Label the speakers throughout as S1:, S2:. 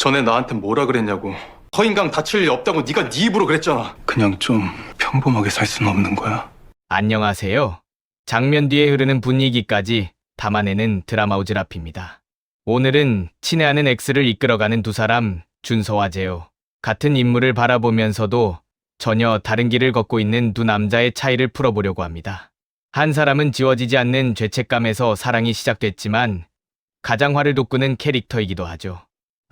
S1: 전에 나한테 뭐라 그랬냐고. 허인강 다칠 일 없다고 네가 네 입으로 그랬잖아. 그냥 좀 평범하게 살 수는 없는 거야.
S2: 안녕하세요. 장면 뒤에 흐르는 분위기까지 담아내는 드라마 오즈라피입니다. 오늘은 친애하는 X를 이끌어가는 두 사람, 준서와 재호. 같은 인물을 바라보면서도 전혀 다른 길을 걷고 있는 두 남자의 차이를 풀어보려고 합니다. 한 사람은 지워지지 않는 죄책감에서 사랑이 시작됐지만 가장 화를 돋구는 캐릭터이기도 하죠.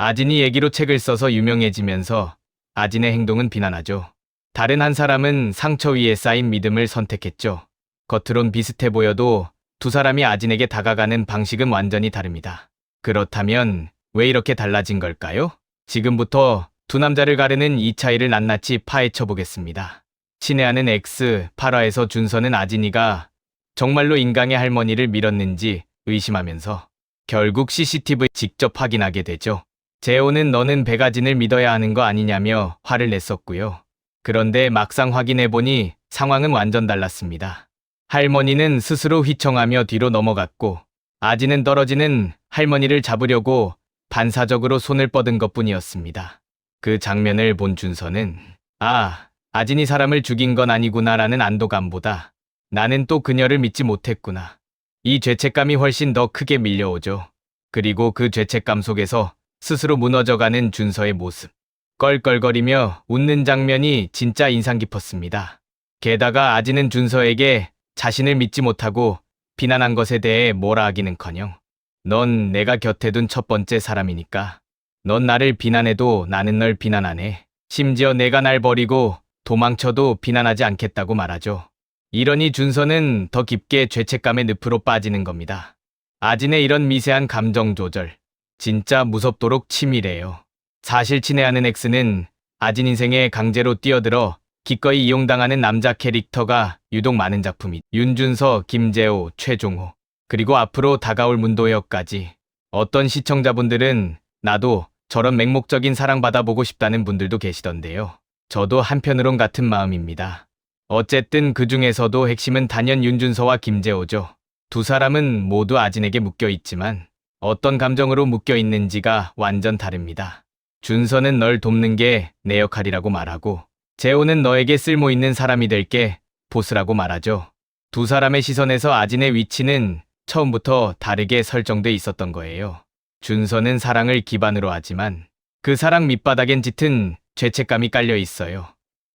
S2: 아진이 얘기로 책을 써서 유명해지면서 아진의 행동은 비난하죠. 다른 한 사람은 상처 위에 쌓인 믿음을 선택했죠. 겉으론 비슷해 보여도 두 사람이 아진에게 다가가는 방식은 완전히 다릅니다. 그렇다면 왜 이렇게 달라진 걸까요? 지금부터 두 남자를 가르는 이 차이를 낱낱이 파헤쳐 보겠습니다. 친애하는 X, 8화에서 준서는 아진이가 정말로 인강의 할머니를 밀었는지 의심하면서 결국 CCTV 직접 확인하게 되죠. 재호는 너는 백아진을 믿어야 하는 거 아니냐며 화를 냈었고요. 그런데 막상 확인해보니 상황은 완전 달랐습니다. 할머니는 스스로 휘청하며 뒤로 넘어갔고 아지는 떨어지는 할머니를 잡으려고 반사적으로 손을 뻗은 것 뿐이었습니다. 그 장면을 본 준서는 아, 아진이 사람을 죽인 건 아니구나라는 안도감보다 나는 또 그녀를 믿지 못했구나. 이 죄책감이 훨씬 더 크게 밀려오죠. 그리고 그 죄책감 속에서 스스로 무너져가는 준서의 모습. 껄껄거리며 웃는 장면이 진짜 인상 깊었습니다. 게다가 아지는 준서에게 자신을 믿지 못하고 비난한 것에 대해 뭐라 하기는커녕 넌 내가 곁에 둔 첫 번째 사람이니까 넌 나를 비난해도 나는 널 비난하네. 심지어 내가 날 버리고 도망쳐도 비난하지 않겠다고 말하죠. 이러니 준서는 더 깊게 죄책감의 늪으로 빠지는 겁니다. 아진의 이런 미세한 감정 조절, 진짜 무섭도록 치밀해요. 사실 친애하는 X는 아진 인생에 강제로 뛰어들어 기꺼이 이용당하는 남자 캐릭터가 유독 많은 작품이 윤준서, 김재호, 최종호, 그리고 앞으로 다가올 문도혁까지 어떤 시청자분들은 나도 저런 맹목적인 사랑 받아보고 싶다는 분들도 계시던데요. 저도 한편으론 같은 마음입니다. 어쨌든 그 중에서도 핵심은 단연 윤준서와 김재호죠. 두 사람은 모두 아진에게 묶여 있지만 어떤 감정으로 묶여 있는지가 완전 다릅니다. 준서는 널 돕는 게 내 역할이라고 말하고 재호는 너에게 쓸모 있는 사람이 될 게 보스라고 말하죠. 두 사람의 시선에서 아진의 위치는 처음부터 다르게 설정돼 있었던 거예요. 준서는 사랑을 기반으로 하지만 그 사랑 밑바닥엔 짙은 죄책감이 깔려 있어요.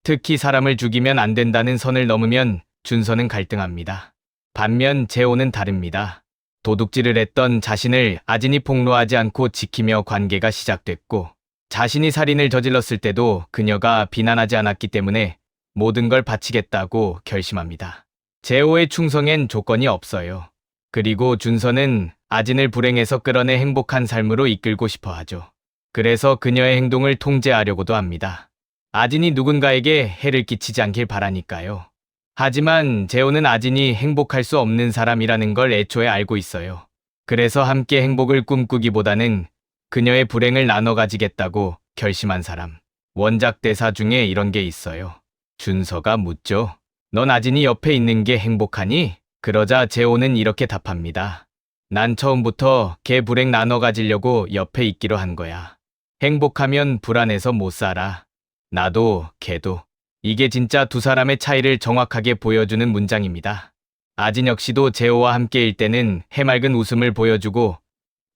S2: 특히 사람을 죽이면 안 된다는 선을 넘으면 준서는 갈등합니다. 반면 재호는 다릅니다. 도둑질을 했던 자신을 아진이 폭로하지 않고 지키며 관계가 시작됐고 자신이 살인을 저질렀을 때도 그녀가 비난하지 않았기 때문에 모든 걸 바치겠다고 결심합니다. 재호의 충성엔 조건이 없어요. 그리고 준서는 아진을 불행에서 끌어내 행복한 삶으로 이끌고 싶어 하죠. 그래서 그녀의 행동을 통제하려고도 합니다. 아진이 누군가에게 해를 끼치지 않길 바라니까요. 하지만 재호는 아진이 행복할 수 없는 사람이라는 걸 애초에 알고 있어요. 그래서 함께 행복을 꿈꾸기보다는 그녀의 불행을 나눠 가지겠다고 결심한 사람. 원작 대사 중에 이런 게 있어요. 준서가 묻죠. 넌 아진이 옆에 있는 게 행복하니? 그러자 재호는 이렇게 답합니다. 난 처음부터 걔 불행 나눠 가지려고 옆에 있기로 한 거야. 행복하면 불안해서 못 살아. 나도 걔도. 이게 진짜 두 사람의 차이를 정확하게 보여주는 문장입니다. 아진 역시도 재호와 함께일 때는 해맑은 웃음을 보여주고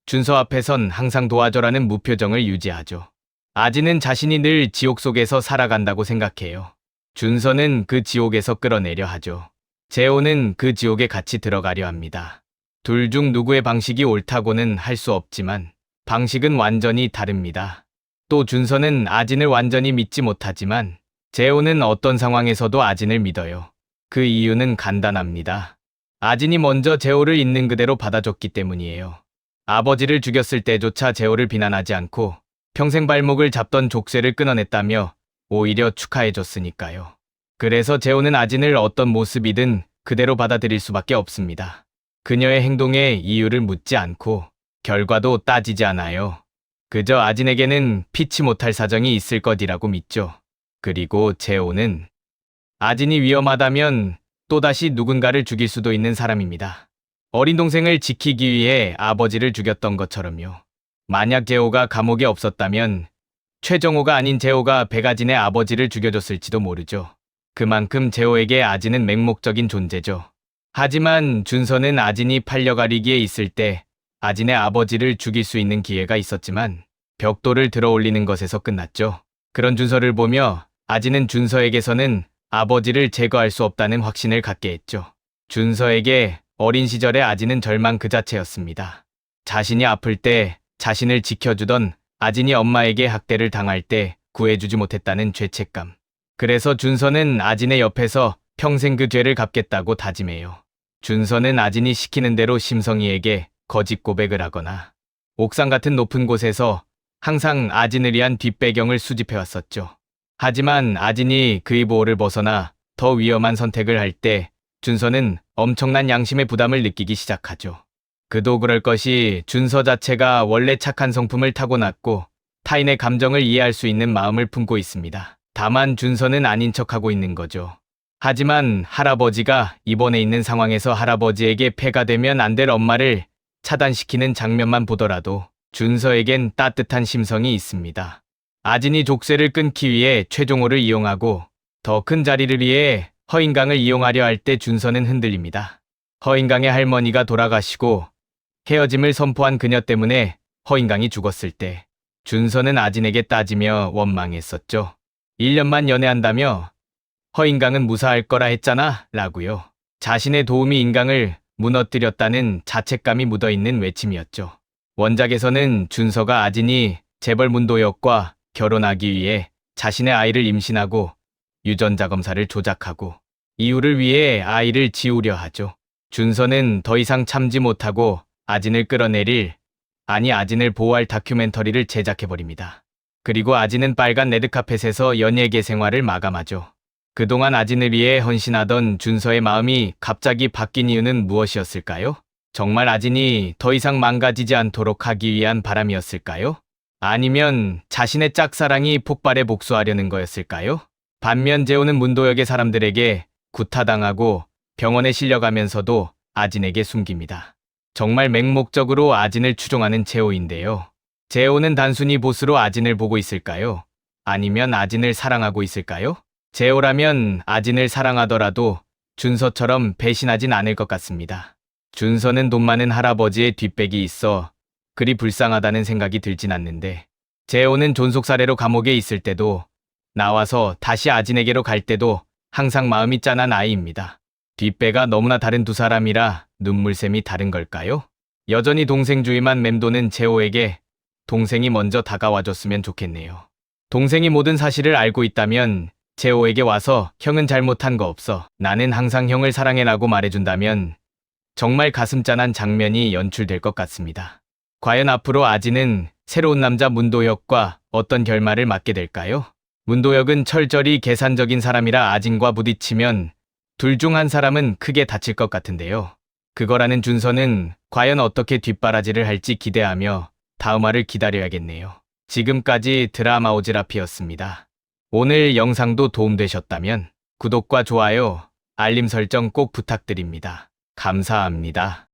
S2: 준서 앞에선 항상 도와줘라는 무표정을 유지하죠. 아진은 자신이 늘 지옥 속에서 살아간다고 생각해요. 준서는 그 지옥에서 끌어내려 하죠. 재호는 그 지옥에 같이 들어가려 합니다. 둘 중 누구의 방식이 옳다고는 할 수 없지만 방식은 완전히 다릅니다. 또 준서는 아진을 완전히 믿지 못하지만 재호는 어떤 상황에서도 아진을 믿어요. 그 이유는 간단합니다. 아진이 먼저 재호를 있는 그대로 받아줬기 때문이에요. 아버지를 죽였을 때조차 재호를 비난하지 않고 평생 발목을 잡던 족쇄를 끊어냈다며 오히려 축하해줬으니까요. 그래서 재호는 아진을 어떤 모습이든 그대로 받아들일 수밖에 없습니다. 그녀의 행동에 이유를 묻지 않고 결과도 따지지 않아요. 그저 아진에게는 피치 못할 사정이 있을 것이라고 믿죠. 그리고 재호는 아진이 위험하다면 또다시 누군가를 죽일 수도 있는 사람입니다. 어린 동생을 지키기 위해 아버지를 죽였던 것처럼요. 만약 재호가 감옥에 없었다면 최정호가 아닌 재호가 백아진의 아버지를 죽여줬을지도 모르죠. 그만큼 재호에게 아진은 맹목적인 존재죠. 하지만 준서는 아진이 팔려가리기에 있을 때 아진의 아버지를 죽일 수 있는 기회가 있었지만 벽돌을 들어 올리는 것에서 끝났죠. 그런 준서를 보며 아진은 준서에게서는 아버지를 제거할 수 없다는 확신을 갖게 했죠. 준서에게 어린 시절의 아진은 절망 그 자체였습니다. 자신이 아플 때 자신을 지켜주던 아진이 엄마에게 학대를 당할 때 구해주지 못했다는 죄책감. 그래서 준서는 아진의 옆에서 평생 그 죄를 갚겠다고 다짐해요. 준서는 아진이 시키는 대로 심성이에게 거짓 고백을 하거나 옥상 같은 높은 곳에서 항상 아진을 위한 뒷배경을 수집해 왔었죠. 하지만 아진이 그의 보호를 벗어나 더 위험한 선택을 할 때 준서는 엄청난 양심의 부담을 느끼기 시작하죠. 그도 그럴 것이 준서 자체가 원래 착한 성품을 타고났고 타인의 감정을 이해할 수 있는 마음을 품고 있습니다. 다만 준서는 아닌 척하고 있는 거죠. 하지만 할아버지가 입원해 있는 상황에서 할아버지에게 폐가 되면 안 될 엄마를 차단시키는 장면만 보더라도 준서에겐 따뜻한 심성이 있습니다. 아진이 족쇄를 끊기 위해 최종호를 이용하고 더 큰 자리를 위해 허인강을 이용하려 할 때 준서는 흔들립니다. 허인강의 할머니가 돌아가시고 헤어짐을 선포한 그녀 때문에 허인강이 죽었을 때 준서는 아진에게 따지며 원망했었죠. 1년만 연애한다며 허인강은 무사할 거라 했잖아 라고요. 자신의 도움이 인강을 무너뜨렸다는 자책감이 묻어있는 외침이었죠. 원작에서는 준서가 아진이 재벌 문도혁과 결혼하기 위해 자신의 아이를 임신하고 유전자 검사를 조작하고 이유를 위해 아이를 지우려 하죠. 준서는 더 이상 참지 못하고 아진을 끌어내릴 아니 아진을 보호할 다큐멘터리를 제작해버립니다. 그리고 아진은 빨간 레드카펫에서 연예계 생활을 마감하죠. 그동안 아진을 위해 헌신하던 준서의 마음이 갑자기 바뀐 이유는 무엇이었을까요? 정말 아진이 더 이상 망가지지 않도록 하기 위한 바람이었을까요? 아니면 자신의 짝사랑이 폭발해 복수하려는 거였을까요? 반면 재호는 문도역의 사람들에게 구타당하고 병원에 실려가면서도 아진에게 숨깁니다. 정말 맹목적으로 아진을 추종하는 재호인데요. 재호는 단순히 보스로 아진을 보고 있을까요? 아니면 아진을 사랑하고 있을까요? 재호라면 아진을 사랑하더라도 준서처럼 배신하진 않을 것 같습니다. 준서는 돈 많은 할아버지의 뒷백이 있어 그리 불쌍하다는 생각이 들진 않는데 재호는 존속 사례로 감옥에 있을 때도 나와서 다시 아진에게로 갈 때도 항상 마음이 짠한 아이입니다. 뒷배가 너무나 다른 두 사람이라 눈물샘이 다른 걸까요? 여전히 동생주의만 맴도는 재호에게 동생이 먼저 다가와줬으면 좋겠네요. 동생이 모든 사실을 알고 있다면 재호에게 와서 형은 잘못한 거 없어. 나는 항상 형을 사랑해라고 말해준다면 정말 가슴 짠한 장면이 연출될 것 같습니다. 과연 앞으로 아지는 새로운 남자 문도혁과 어떤 결말을 맞게 될까요? 문도혁은 철저히 계산적인 사람이라 아진과 부딪히면 둘 중 한 사람은 크게 다칠 것 같은데요. 그거라는 준서는 과연 어떻게 뒷바라지를 할지 기대하며 다음화를 기다려야겠네요. 지금까지 드라마 오지라피였습니다. 오늘 영상도 도움되셨다면 구독과 좋아요, 알림 설정 꼭 부탁드립니다. 감사합니다.